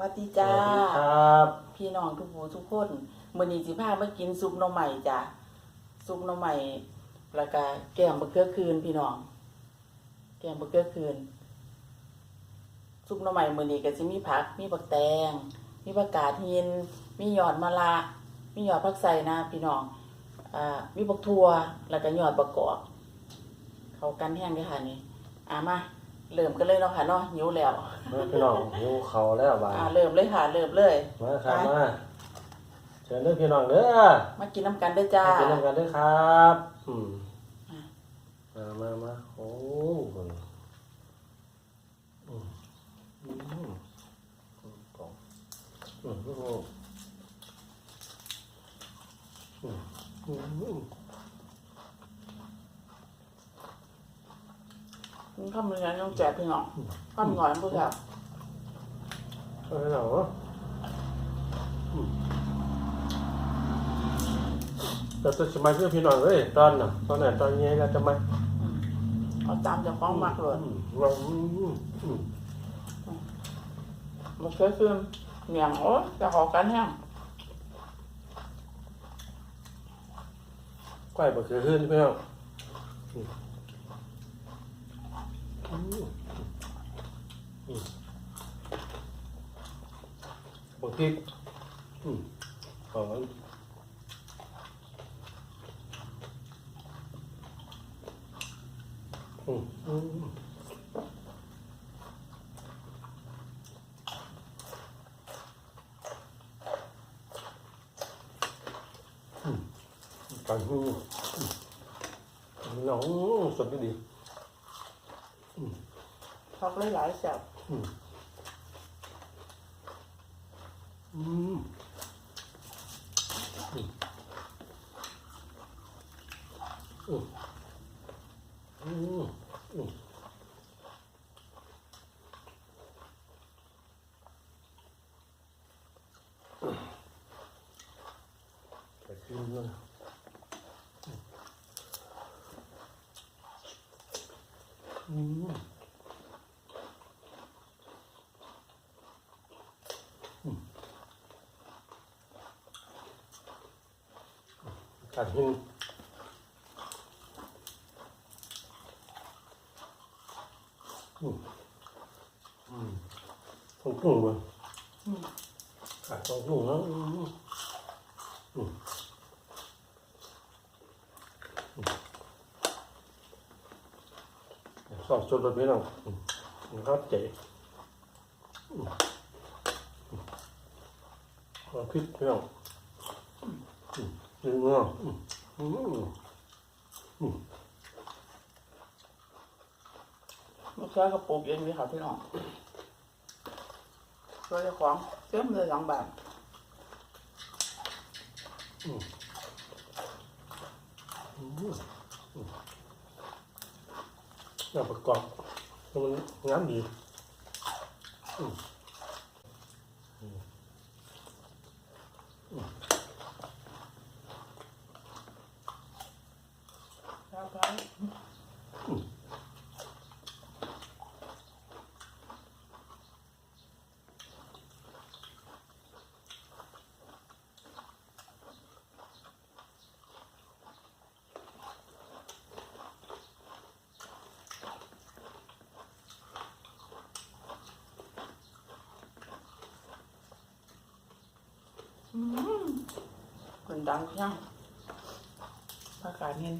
วัสดีจ้าสวัสดีครับพี่น้องทุกผู้ทุกคนมื้อนี้สิพามากินซุปหน่อไม้จ้ะซุปหน่อไม้แล้วก็แกงบะเขือคืนพี่น้อง แกงบะเขือคืน ซุปหน่อไม้มื้อนี้ก็สิมีผัก มีบักแตง มีผักกาดหิน มียอดมะระมียอดผักไส่นะพี่น้องอ่ามีบักทั่วแล้วก็ยอดบักกอกเข้ากันแห้งเด้อค่ะนี่อ่ามา เริ่มกันเลยเนาะค่ะเนาะหิวแล้วมาพี่น้องหิวเขาวแล้วบ่าอ่าเริ่มเลยค่ะเริ่มเลยมาครับไปมาเชิญเด้อพี่น้องเด้อมากินน้ำกันเด้อจ้ามากินน้ำกันเด้อครับอืมมามามาโอ้โหอืมอืมอืมของอืมอืมอืมอืมอืม นี่ ข้าวมันยังต้องแจกพี่น้องข้าวมันหน่อยพวกเราเอาให้เราเนาะอืมเราจะสมัยเพื่อพี่น้องเลยตอนน่ะตอนไหนตอนนี้เราจะมาเอาตามจากของมักเลยอืมเราอืมอืมมันเคยคือเหนียงโอ้ยจะขอกันแห้งก้อยบะเขือขึ้นพี่น้อง อืมอืมอืมบะพริกอื มหอมอืมอืมปันหูน้องสดดีพักหลายๆแซ่บอืมอืมอืมอืมอืมอืมไปขึ้นด้วยอืม กัดหินอืมอืมต้องปรุงมันอืมกัดต้องปรุงนะอืมอืมอืมสอบสุดแบบนี้นะอืมนะครับเจ๋อืมอืมเอาพริกพี่น้อง อืมอะอืมอืมอืมะเขือก็ปลูกเองเลยค่ะพี่น้องช่วยเจ้าของเต็มเลยหลังบ้านอืมอืมน่าประกอบมันงามดีอืม แล้วก็ อืมคน ดังยังอากาศเย็น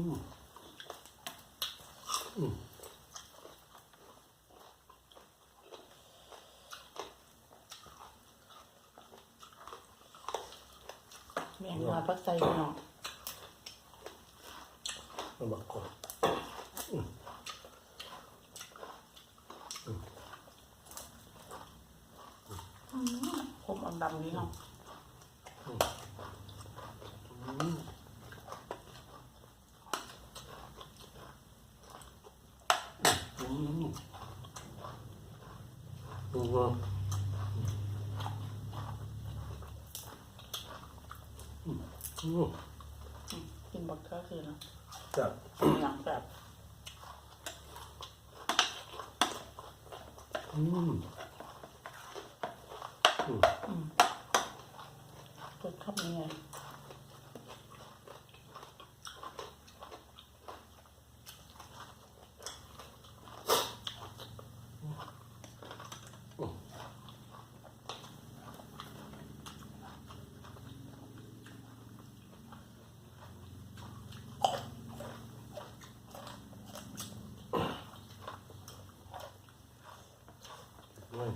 แมงดาพักใส่พี่น้องมันบอกก่อนคมอันดำนี่เนาะ อืม ดูว่าอืมอืมกินบักเกอร์คือเนาะจับหนังแบบอืมอืมรสชอบยังไง ไม่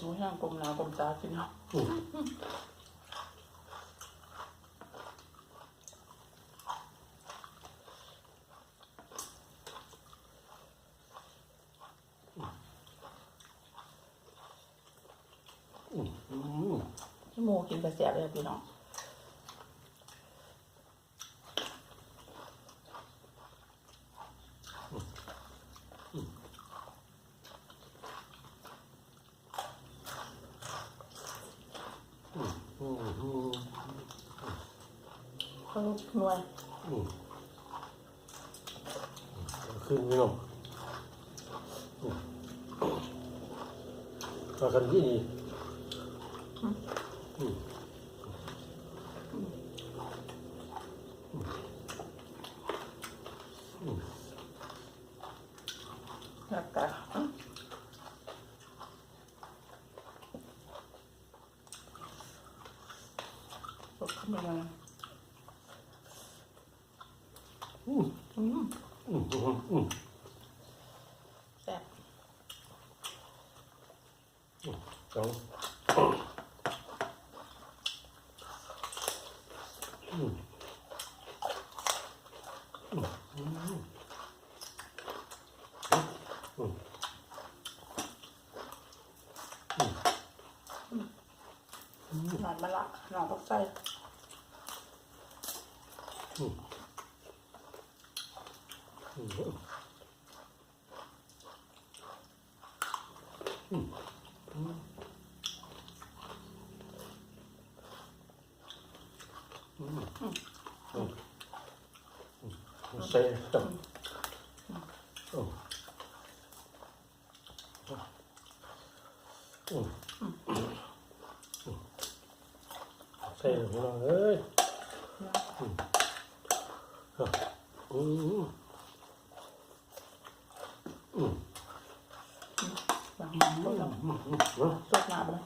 ดูไว้ หนูแห้งกลมหนากลมตากินเนาะอืมอืมอืมที่หมูกินกระเสียบเลยพี่น้อง อืมอืม เขาหน่วยอืมขึ้นไม่ลงอืมมากันที่นี่อืมแล้วก็รสเข้ามาเลย อืม อืม อืมอืมอืม แซ่บ สองหนอนมะละหนอนพักใส่อืม อืมใส่ตับอืมอืมใส่หัวเอ้ย อืม อืมอืม บางมันก็ต้อง อืมอืม สดน้ำเลย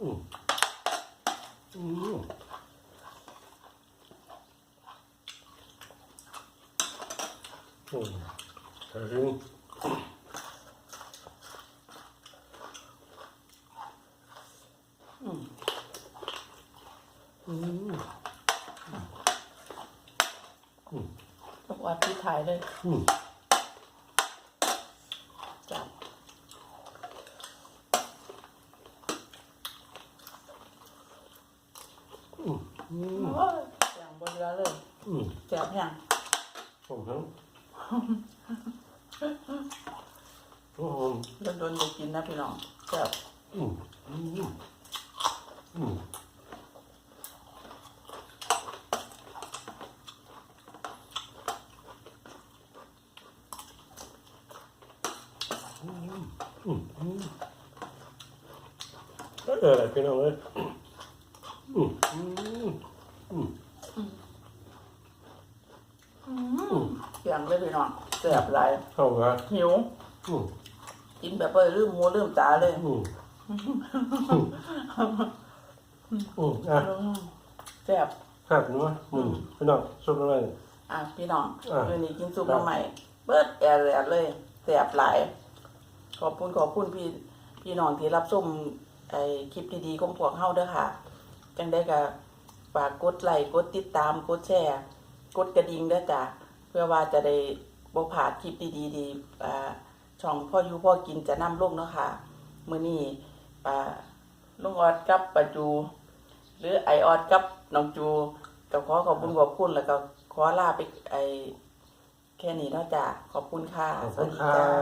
อืมอืมอืม ถึงอืมอืมต้องอัดที่ถ่ายเลยจับอย่างบนเรือเลยอืมแซ่บอย่างผมครับ โอ้โหโดนๆจะกินนะพี่น้องแซ่บอืมอืมอืมอืมอืมอืมเอออะไรพี่น้องเอ้ยอืมอืมอืม อืมเก สียงเลยพี่น้อง แซ่บหลายเข้ามาหิวอืมกินแบบเอ้ยลืมหมูลืมตาเลยอืมอืมอะอืมแซ่บครับนัวอืมพี่น้องสุกอะไรอะพี่น้องอะคืนนี้กินซุปครับน้ำใหม่เบิดแอร์แลดเลยแซ่บหลาย ขอบคุณขอบคุณพี่พี่น้องที่รับชมไอ้คลิปดีๆของพวกเฮาเด้อค่ะ จังได้ก็ฝากกดไลค์กดติดตามกดแชร์ กดกระดิ่งเด้อจ้ะเพื่อว่าจะได้ บ่พลาดคลิปดีๆดีอ่าช่องพ่ออยู่พ่อกินจะนำลงเนาะค่ะมื้อนี้อ่าลุงออดกับป้าจู หรือไอออดกับน้องจูก็ขอขอบคุณขอบคุณแล้วก็ขอลาไปไอแค่นี้เนาะจ้ะขอบคุณค่ะขอบสคุวัสณดีครัจ้าบ